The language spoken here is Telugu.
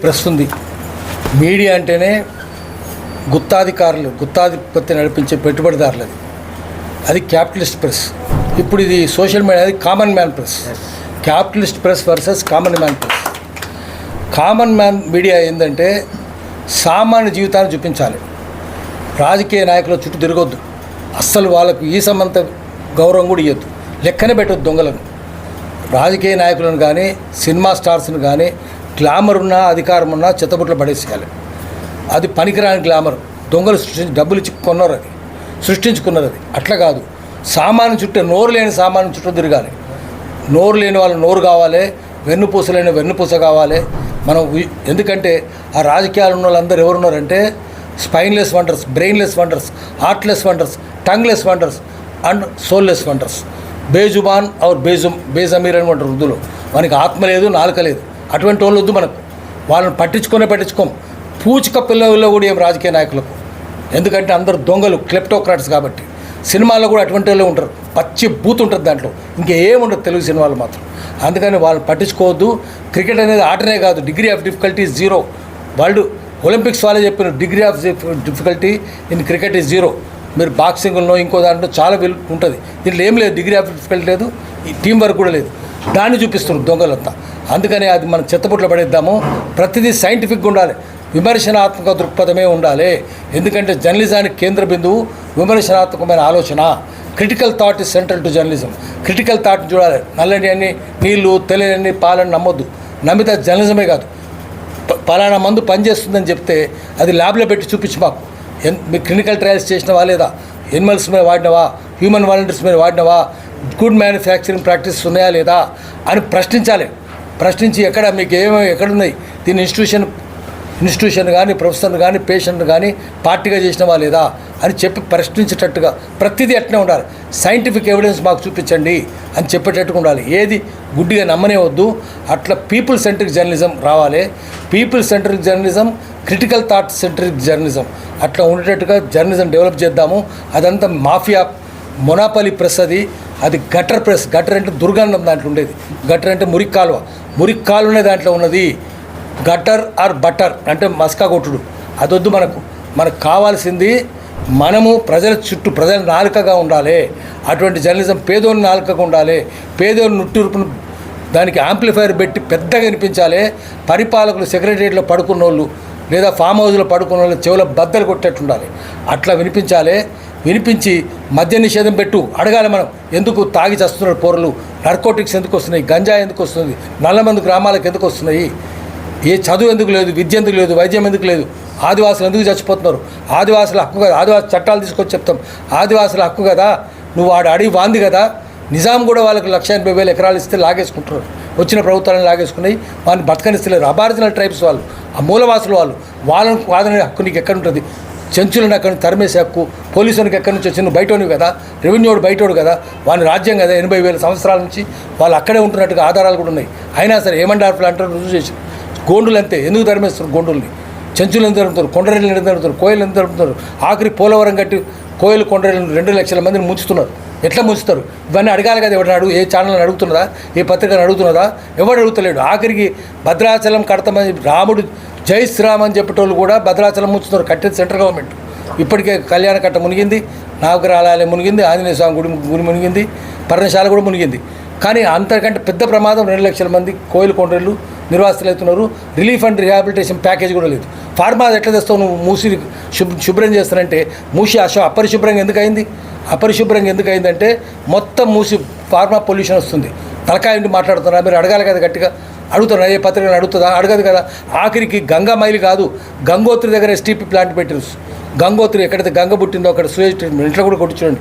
ప్రెస్ ఉంది మీడియా అంటేనే గుత్తాధికారులు గుత్తాధిపత్యం నడిపించే పెట్టుబడిదారులది అది. Capitalist press. ఇప్పుడు ఇది సోషల్ మీడియా అది common man press. Capitalist press versus common man press. Common man media ఏంటంటే సామాన్య జీవితాన్ని చూపించాలి. రాజకీయ నాయకుల చుట్టూ తిరగొద్దు. అస్సలు వాళ్ళకు ఈ సమంత గౌరవం కూడా ఇవ్వద్దు లెక్కనే పెట్టొద్దు దొంగలను. రాజకీయ నాయకులను కానీ సినిమా స్టార్స్ని కానీ గ్లామర్ ఉన్నా అధికారం ఉన్నా చెత్తబుట్లో పడేసేయాలి. అది పనికిరాని గ్లామర్. దొంగలు సృష్టించి డబ్బులు ఇచ్చి కొన్నారు అది. సృష్టించుకున్నారు అది. అట్లా కాదు. సామాన్య చుట్టూ నోరు లేని సామాన్య చుట్టూ తిరగాలి. నోరు లేని వాళ్ళు నోరు కావాలి వెన్నుపూస లేని వెన్నుపూస కావాలి. మనం ఎందుకంటే ఆ రాజకీయాలు ఉన్న వాళ్ళందరూ ఎవరున్నారంటే spineless wonders brainless wonders heartless wonders tongueless wonders and soulless wonders. బేజుబాన్ are బేజు బేజమీర్ అని అంటారు ఉర్దూలో మనకి ఆత్మ లేదు నాలుక లేదు. అటువంటి వాళ్ళు వద్దు మనకు. వాళ్ళని పట్టించుకొనే పట్టించుకోం. పూచిక పిల్లల్లో కూడా ఏం రాజకీయ నాయకులకు. ఎందుకంటే అందరు దొంగలు క్లెప్టోక్రాట్స్ కాబట్టి. సినిమాల్లో కూడా అటువంటి వాళ్ళే ఉంటారు. పచ్చి బూత్ ఉంటుంది దాంట్లో. ఇంకేముండదు తెలుగు సినిమాలు మాత్రం. అందుకని వాళ్ళు పట్టించుకోవద్దు. క్రికెట్ అనేది ఆటనే కాదు. Degree of difficulty zero. World Olympics వాళ్ళే చెప్పిన degree of difficulty in cricket is zero. మీరు బాక్సింగ్లో ఇంకో దాంట్లో చాలా విల్ ఉంటుంది. దీంట్లో ఏం లేదు. డిగ్రీ ఆఫ్ డిఫికల్టీ లేదు. ఈ టీం వర్క్ కూడా లేదు. దాన్ని చూపిస్తున్నారు దొంగలంతా. అందుకని అది మనం చెత్తపుట్లో పడేద్దాము. ప్రతిదీ సైంటిఫిక్గా ఉండాలి. విమర్శనాత్మక దృక్పథమే ఉండాలి. ఎందుకంటే జర్నలిజానికి కేంద్ర బిందువు విమర్శనాత్మకమైన ఆలోచన. Critical thought is central to journalism critical thought చూడాలి. నల్లని అన్ని నీళ్ళు తెలియని పాలని నమ్మొద్దు. నమ్మితే జర్నలిజమే కాదు. పలానా మందు పనిచేస్తుందని చెప్తే అది ల్యాబ్లో పెట్టి చూపించి మాకు. ఎన్ మీ క్లినికల్ ట్రయల్స్ చేసినవా లేదా? ఎనిమల్స్ మీద వాడినవా? హ్యూమన్ వాలంటీర్స్ మీద వాడినవా? గుడ్ మ్యానుఫ్యాక్చరింగ్ ప్రాక్టీస్ ఉన్నాయా లేదా? అని ప్రశ్నించాలి. ప్రశ్నించి ఎక్కడ మీకు ఏమేమి ఎక్కడున్నాయి? దీని ఇన్స్టిట్యూషన్ ఇన్స్టిట్యూషన్ కానీ ప్రొఫెసర్ని కానీ పేషెంట్ని కానీ పార్టీగా చేసినవా లేదా అని చెప్పి ప్రశ్నించేటట్టుగా ప్రతిదీ అట్నే ఉండాలి. సైంటిఫిక్ ఎవిడెన్స్ మాకు చూపించండి అని చెప్పేటట్టుగా ఉండాలి. ఏది? గుడ్డిగా నమ్మనే వద్దు. అట్లా పీపుల్ సెంట్రిక్ జర్నలిజం రావాలి. People centric journalism critical thought centric journalism అట్లా ఉండేటట్టుగా జర్నలిజం డెవలప్ చేద్దాము. అదంతా మాఫియా మొనాపలి ప్రెస్ అది. అది గటర్ ప్రెస్ గటర్ అంటే దుర్గంధం దాంట్లో ఉండేది. గటర్ అంటే మురికి కాలువ. మురికి కాలునే దాంట్లో ఉన్నది గటర్ ఆర్ బటర్ అంటే మస్కా కొట్టుడు. అదొద్దు మనకు. మనకు కావాల్సింది మనము ప్రజల చుట్టూ ప్రజల నాలుకగా ఉండాలి. అటువంటి జర్నలిజం పేదోని నాలుకగా ఉండాలి. పేదోని నుట్టురుపును దానికి యాంప్లిఫైర్ పెట్టి పెద్దగా వినిపించాలి. పరిపాలకులు సెక్రటరియట్లో పడుకున్న వాళ్ళు లేదా ఫామ్ హౌస్లో పడుకున్న వాళ్ళు చెవుల బద్దలు కొట్టేట్టుండాలి అట్లా వినిపించాలి. వినిపించి మద్య నిషేధం పెట్టు. అడగాలి మనం ఎందుకు తాగి చస్తున్నారు పోరలు? నర్కోటిక్స్ ఎందుకు వస్తున్నాయి? గంజా ఎందుకు వస్తుంది? నల్లమంది గ్రామాలకు ఎందుకు వస్తున్నాయి? ఏ చదువు ఎందుకు లేదు? విద్య ఎందుకు లేదు? వైద్యం ఎందుకు లేదు? ఆదివాసులు ఎందుకు చచ్చిపోతున్నారు? ఆదివాసుల హక్కు కదా? ఆదివాసి చట్టాలు తీసుకొచ్చి చెప్తాం. ఆదివాసుల హక్కు కదా? నువ్వు వాడు అడిగి వాంది కదా? నిజాం కూడా వాళ్ళకి లక్ష ఎనభై వేల ఎకరాలు ఇస్తే లాగేసుకుంటున్నారు. వచ్చిన ప్రభుత్వాలను లాగేసుకున్నాయి. వాళ్ళని బతకనిస్తలేరు. అబారిజినల్ ట్రైబ్స్ వాళ్ళు ఆ మూలవాసులు వాళ్ళు వాళ్ళని వాదనే హక్కు నీకు ఎక్కడ ఉంటుంది? చెంచులను అక్కడ తరిమేసి తరిమేసే హక్కు పోలీసునికి ఎక్కడి నుంచి వచ్చిన బయటోని కదా. రెవెన్యూడు బయటోడు కదా. వాని రాజ్యం కదా ఎనభై వేల సంవత్సరాల నుంచి వాళ్ళు అక్కడే ఉంటున్నట్టుగా ఆధారాలు కూడా ఉన్నాయి. అయినా సరే ఏమంటారు అంటారు రుజువు చేసి గోండులు అంతే. ఎందుకు తరిమేస్తారు గోండుల్ని? చెంచులు ఎంత తరుపుతారు కొండరెళ్ళు ఎంత తరుపుతారు కోయలు ఎంత తరుపుతారు ఆఖరి పోలవరం కట్టి కోయలు కొండరెళ్ళు రెండు లక్షల మందిని ముంచుతున్నారు. ఎట్లా ముంచుతారు? ఇవన్నీ అడగాలి కదా ఎవరిని అడుగు ఏ ఛానల్ని అడుగుతున్నదా? ఏ పత్రికను అడుగుతున్నదా? ఎవడు అడుగుతలేడు? ఆఖరికి భద్రాచలం కడతామని రాముడు జై శ్రీరామ్ అని చెప్పేటోళ్ళు కూడా భద్రాచలం ముంచుతున్నారు కట్టేది సెంట్రల్ గవర్నమెంట్. ఇప్పటికే కళ్యాణ కట్ట మునిగింది నాగరాలయం మునిగింది ఆంజనేయ స్వామి గుడి గుడి మునిగింది పర్ణశాల కూడా మునిగింది. కానీ అంతకంటే పెద్ద ప్రమాదం రెండు లక్షల మంది కోయిల కొండలు నిర్వాసితులు అవుతున్నారు. రిలీఫ్ అండ్ రిహాబిలిటేషన్ ప్యాకేజ్ కూడా లేదు. ఫార్మా ఎట్లా తెస్తావు నువ్వు? మూసి శుభ్ర శుభ్రం చేస్తానంటే మూసి అశ అపరిశుభ్రంగా ఎందుకు అయింది? అపరిశుభ్రంగా ఎందుకు అయిందంటే మొత్తం మూసి ఫార్మా పొల్యూషన్ వస్తుంది. తలకాయ నుండి మాట్లాడుతున్నారు. మీరు అడగాలి కదా గట్టిగా. అడుగుతారు ఏ పత్రికలు అడుగుతుందా? అడగదు కదా. ఆఖరికి గంగా మైలు కాదు గంగోత్రి దగ్గర ఎస్టీపీ ప్లాంట్ పెట్టారు గంగోత్రి ఎక్కడైతే గంగ పుట్టిందో అక్కడ సూయేజ్ ఇంట్లో కూడా కొట్టించండి.